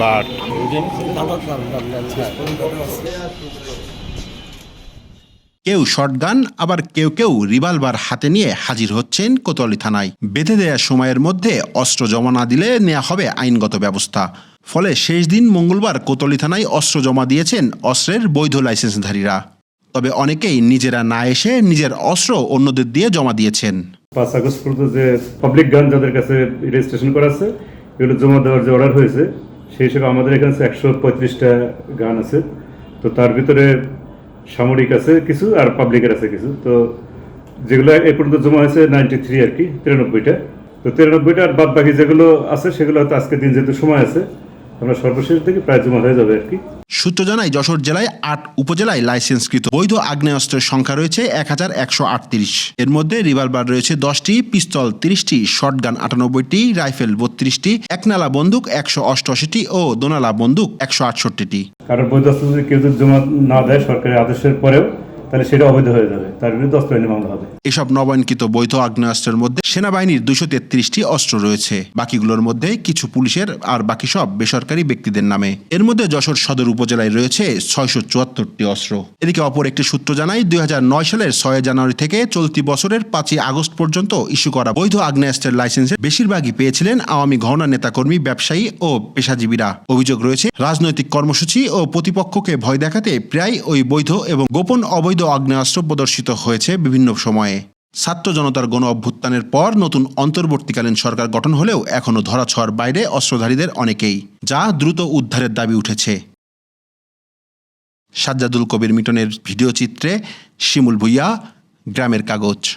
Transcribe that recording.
But কেউ shotgun আবার কেউ কেউ রিভলভার হাতে নিয়ে হাজির হচ্ছেন কোতোয়ালি থানায়। বেঁধে দেওয়া সময়ের মধ্যে অস্ত্র জমা না দিলে নেওয়া হবে আইনগত ব্যবস্থা। ফলে শেষ দিন মঙ্গলবার কোতোয়ালি থানায় অস্ত্র জমা দিয়েছেন অস্ত্রের বৈধ লাইসেন্সধারীরা। তবে অনেকেই নিজেরা না এসে নিজের অস্ত্র অন্যদের দিয়ে জমা দিয়েছেন। পাঁচ আগস্ট পর্যন্ত যে পাবলিক গান যাদের কাছে রেজিস্ট্রেশন করা আছে এগুলো জমা দেওয়ার যে অর্ডার হয়েছে সেই হিসেবে আমাদের এখানে একশো পঁয়ত্রিশটা গান আছে। তো তার ভিতরে সামরিক আছে কিছু আর পাবলিকের আছে কিছু। তো যেগুলো এ পর্যন্ত জমা হয়েছে নাইনটি থ্রি আর কি, তিরানব্বইটা। তো তিরানব্বইটা আর বাদ বাকি যেগুলো আছে সেগুলো হয়তো আজকের দিন যেহেতু সময় আছে, আমরা সর্বশেষ থেকে প্রায় জমা হয়ে যাবে আর কি। সূত্র জানায়, যশোর জেলায় আট উপজেলায় লাইসেন্সকৃত বৈধ আগ্নেয়াস্ত্রের সংখ্যা রয়েছে এক হাজার একশো আটত্রিশ। এর মধ্যে রিভলভার রয়েছে দশটি, পিস্তল তিরিশটি, শটগান আটানব্বইটি, রাইফেল বত্রিশটি, একনালা বন্দুক একশো অষ্টআশিটি ও দোনালা বন্দুক একশো আটষট্টিটি। কারোর বৈধ কেউ জমা না দেয় সরকারের আদেশের পরেও তাহলে সেটা অবৈধ হয়ে যাবে। তার বিরুদ্ধে অস্ত্র আইনে মামলা হবে। এসব নবায়নকৃত বৈধ আগ্নেয়াস্ত্রের মধ্যে সেনাবাহিনীর দুশো তেত্রিশটি অস্ত্র রয়েছে। বাকিগুলোর মধ্যে কিছু পুলিশের আর বাকি সব বেসরকারি ব্যক্তিদের নামে। এর মধ্যে যশোর সদর উপজেলায় রয়েছে ছয়শো চুয়াত্তরটি অস্ত্র। এদিকে অপর একটি সূত্র জানায়, দুই সালের ছয় জানুয়ারি থেকে চলতি বছরের পাঁচই আগস্ট পর্যন্ত ইস্যু করা বৈধ আগ্নেয়াস্ত্রের লাইসেন্সের বেশিরভাগই পেয়েছিলেন আওয়ামী ঘরনা নেতাকর্মী, ব্যবসায়ী ও পেশাজীবীরা। অভিযোগ রয়েছে, রাজনৈতিক কর্মসূচি ও প্রতিপক্ষকে ভয় দেখাতে প্রায় ওই বৈধ এবং গোপন অবৈধ আগ্নেয়াস্ত্র প্রদর্শিত হয়েছে বিভিন্ন সময়ে। ছাত্র জনতার গণ অভ্যুত্থানের পর নতুন অন্তর্বর্তীকালীন সরকার গঠন হলেও এখনও ধরাছোঁয়ার বাইরে অস্ত্রধারীদের অনেকেই, যা দ্রুত উদ্ধারের দাবি উঠেছে। সাজ্জাদুল কবির মিটনের ভিডিও চিত্রে শিমুল ভুইয়া, গ্রামের কাগজ।